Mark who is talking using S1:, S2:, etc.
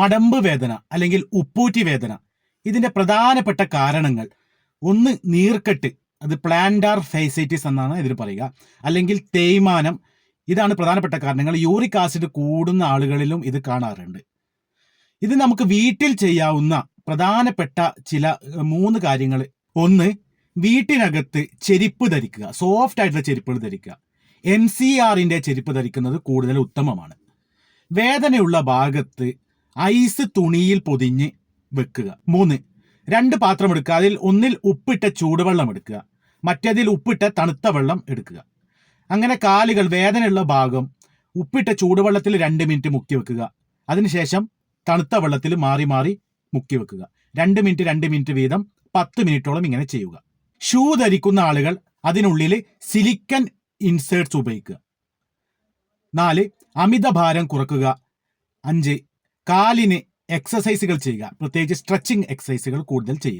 S1: മടമ്പ് വേദന അല്ലെങ്കിൽ ഉപ്പൂറ്റി വേദന. ഇതിന്റെ പ്രധാനപ്പെട്ട കാരണങ്ങൾ. ഒന്ന് നീർക്കെട്ട്. അത് പ്ലാന്റാർ ഫൈസൈറ്റിസ് എന്നാണ് ഇതിന് പറയുക. അല്ലെങ്കിൽ തേയ്മാനം. ഇതാണ് പ്രധാനപ്പെട്ട കാരണങ്ങൾ. യൂറിക് ആസിഡ് കൂടുന്ന ആളുകളിലും ഇത് കാണാറുണ്ട്. ഇത് നമുക്ക് വീട്ടിൽ ചെയ്യാവുന്ന പ്രധാനപ്പെട്ട ചില മൂന്ന് കാര്യങ്ങൾ. ഒന്ന് വീട്ടിനകത്ത് ചെരുപ്പ് ധരിക്കുക. സോഫ്റ്റ് ആയിട്ടുള്ള ചെരുപ്പുകൾ ധരിക്കുക. എം സി ആറിന്റെ ചെരുപ്പ് ധരിക്കുന്നത് കൂടുതൽ ഉത്തമമാണ്. വേദനയുള്ള ഭാഗത്ത് ഐസ് തുണിയിൽ പൊതിഞ്ഞ് വെക്കുക. മൂന്ന് രണ്ട് പാത്രം എടുക്കുക. അതിൽ ഒന്നിൽ ഉപ്പിട്ട ചൂടുവെള്ളം എടുക്കുക. മറ്റേതിൽ ഉപ്പിട്ട തണുത്ത വെള്ളം എടുക്കുക. അങ്ങനെ കാലുകൾ വേദനയുള്ള ഭാഗം ഉപ്പിട്ട ചൂടുവെള്ളത്തിൽ രണ്ട് മിനിറ്റ് മുക്കി വെക്കുക. അതിനുശേഷം തണുത്ത വെള്ളത്തിൽ മാറി മാറി മുക്കി വെക്കുക. രണ്ട് മിനിറ്റ് രണ്ട് മിനിറ്റ് വീതം പത്ത് മിനിറ്റോളം ഇങ്ങനെ ചെയ്യുക. ഷൂ ധരിക്കുന്ന ആളുകൾ അതിനുള്ളിൽ സിലിക്കൻ ഇൻസേർട്സ് ഉപയോഗിക്കുക. നാല് അമിത ഭാരം കുറക്കുക. അഞ്ച് കാലിന് എക്സസൈസുകൾ ചെയ്യുക. പ്രത്യേകിച്ച് സ്ട്രെച്ചിങ് എക്സസൈസുകൾ കൂടുതൽ ചെയ്യുക.